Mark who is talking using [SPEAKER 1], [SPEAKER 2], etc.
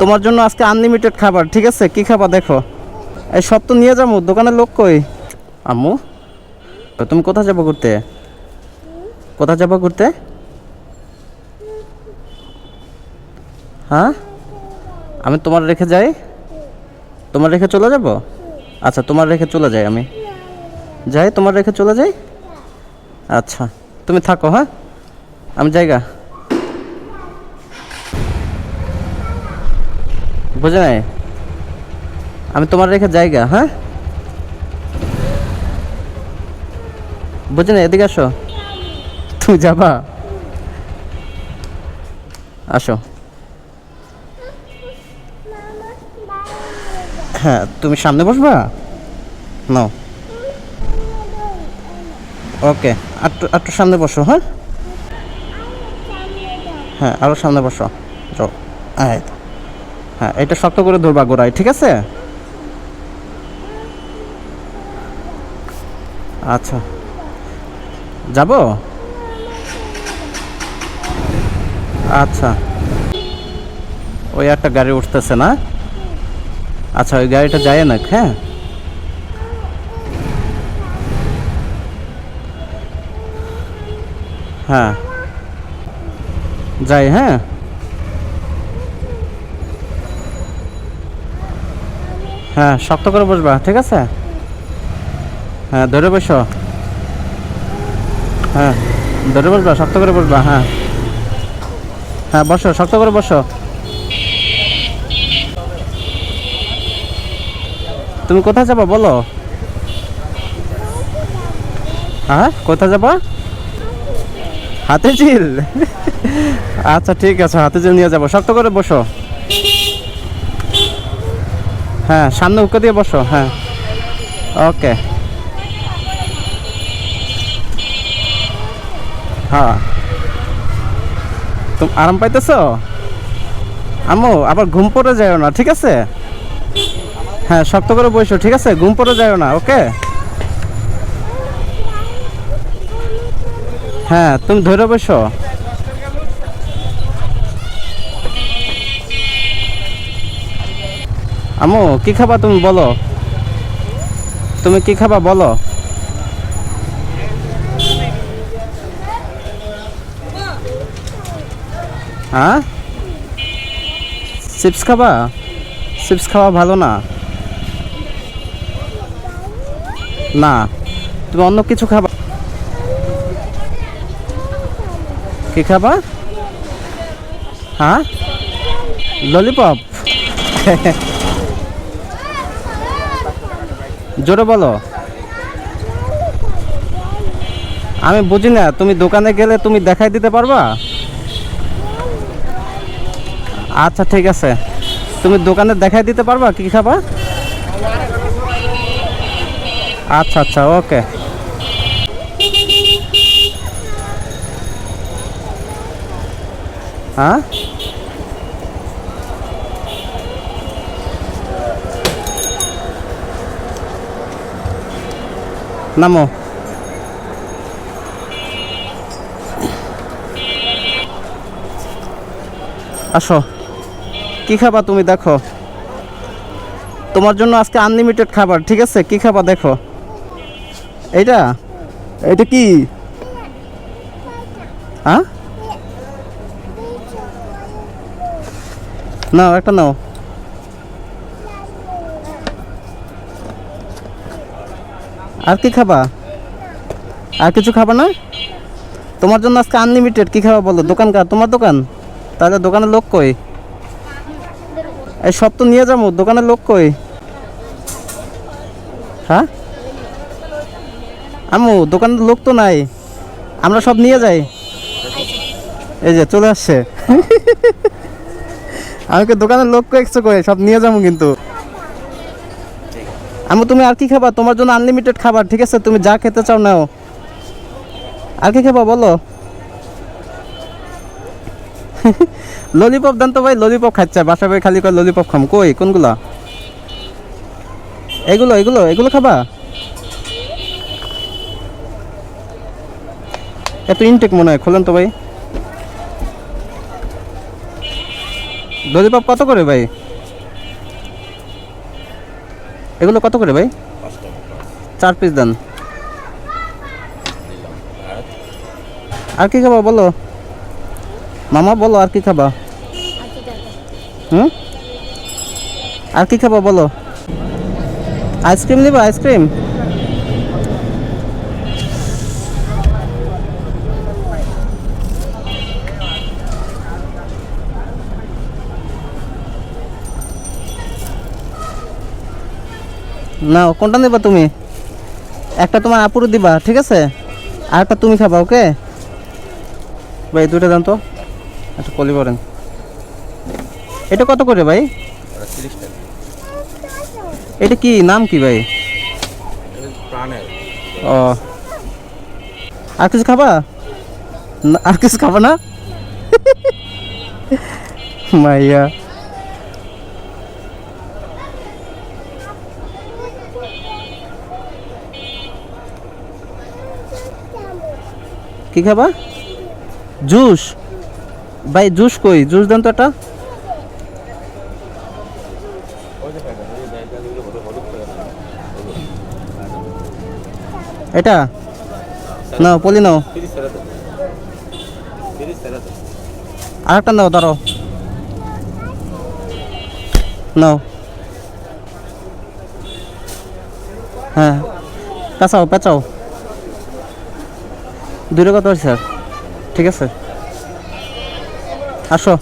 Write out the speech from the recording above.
[SPEAKER 1] তোমার জন্য আজকে আনলিমিটেড খাবার, ঠিক আছে? কি খাবার দেখো? এই সব তো নিয়ে যাব, দোকানের লোক কই? আম্মু তুমি কোথায় যাব ঘুরতে? কোথায় যাব ঘুরতে? হ্যাঁ? আমি তোমার রেখে যাই? তোমার রেখে চলে যাব? আচ্ছা তোমার রেখে চলে যাই আমি। যাই, তোমার রেখে চলে যাই? আচ্ছা তুমি থাকো হ্যাঁ? আমি জায়গা বুঝে নাই? আমি তোমার রেখে জায়গা হ্যাঁ? বুঝে নাই? এদিকে আসো। তুমি যাবা? আসো। হ্যাঁ তুমি সামনে বসবা? নাও। ওকে একটু একটু সামনে বসো হ্যাঁ? হ্যাঁ আরও সামনে বসো। যাও। তো। হ্যাঁ এটা শক্ত করে ধরবা গোড়ায়, ঠিক আছে? আচ্ছা। যাব? আচ্ছা। ওই একটা গাড়ি উঠতেছে না? আচ্ছা ওই গাড়িটা যায় না হ্যাঁ? হ্যাঁ। যাই হ্যাঁ? হ্যাঁ শক্ত করে বসবা, ঠিক আছে? হ্যাঁ ধরে বসো। হ্যাঁ ধরে বসবা, শক্ত করে বসবা হ্যাঁ। হ্যাঁ বসো, শক্ত করে বসো। তুমি কোথায় যাবা, বলো? হ্যাঁ কোথায় যাবা? হাতে চিল আচ্ছা ঠিক আছে হাতে চিল নিয়ে যাব। শক্ত করে বসো। হ্যাঁ সামনে উক্কা দিয়ে বসো হ্যাঁ। ওকে হ্যাঁ। তুমি আরাম পাইতেছো? আম্মু, আবার ঘুম পড়ে যায় না, ঠিক আছে? হ্যাঁ শক্ত করে বসো, ঠিক আছে? ঘুম পড়ে যায় না ওকে হ্যাঁ তুমি ধরে বসো। আমু কি খাবা তুমি বলো? তুমি কি খাবা বলো? হ্যাঁ? চিপস খাবা? চিপস খাওয়া ভালো না? না। তুমি অন্য কিছু খাবা? কি খাবা? হ্যাঁ? ললিপপ? জোরে বলো। আমি বুঝি না, তুমি দোকানে গেলে তুমি দেখাই দিতে পারবা? আচ্ছা ঠিক আছে। তুমি দোকানে দেখাই দিতে পারবা কি খাবা? আচ্ছা আচ্ছা ওকে। হ্যাঁ? নামো। আসো। কি খাবা তুমি দেখো। তোমার জন্য আজকে আনলিমিটেড খাবার, ঠিক আছে? কি খাবা দেখো। এইটা? এটা কি? হ্যাঁ নাও, একটা নাও। আর কি খাবা? আর কিছু খাবা না? তোমার জন্য আজকে আনলিমিটেড কি খাবা বলো? দোকান কার? তোমার দোকান? তাহলে দোকানের লোক কই? এই সব তো নিয়ে যাব, দোকানের লোক কই? হ্যাঁ? আমু দোকানের লোক তো নাই। আমরা সব নিয়ে যাই। এই যে চলে আসছে। আমাকে দোকানের লোক কয়েকশো করে সব নিয়ে যাব কিন্তু। আমু তুমি আর কি খাবা? তোমার জন্য আনলিমিটেড খাবার, ঠিক আছে? তুমি যা খেতে চাও নাও। আর কি খাবা বলো? ললিপপ দেন তো ভাই ললিপপ খাচ্ছে। বাসা ভাই খালি করে ললিপপ খাম। কই, কোনগুলা? এগুলো এগুলো এগুলো খাবা? এত ইনটেক মনে হয়, খোলেন তো ভাই। ললিপপ কত করে ভাই? এগুলো কত করে ভাই? চার পিস দেন। আর কি খাবা বলো? মামা বলো, আর কি খাবা? হুম? আর কি খাবা বলো? আইসক্রিম নিবা আইসক্রিম না, কোনটা নেবা তুমি? একটা তোমার আপুরু দিবা, ঠিক আছে? আর একটা তুমি খাবা, ওকে? ভাই দুটো দাম তো। আচ্ছা কলি করেন। এটা কত করে ভাই? এটা কি, নাম কি ভাই? ও। আর কিছু খাবা? আর কিছু খাবা না? মাইয়া। কি খাবা? জুস। ভাই, জুস কই? জুস দেন তো একটা। এটা? নাও, পলি নাও। আর একটা নাও ধরো নাও। হ্যাঁ। পেঁচাও পেঁচাও। দুটো কত হয়েছে স্যার। ঠিক আছে। আসো।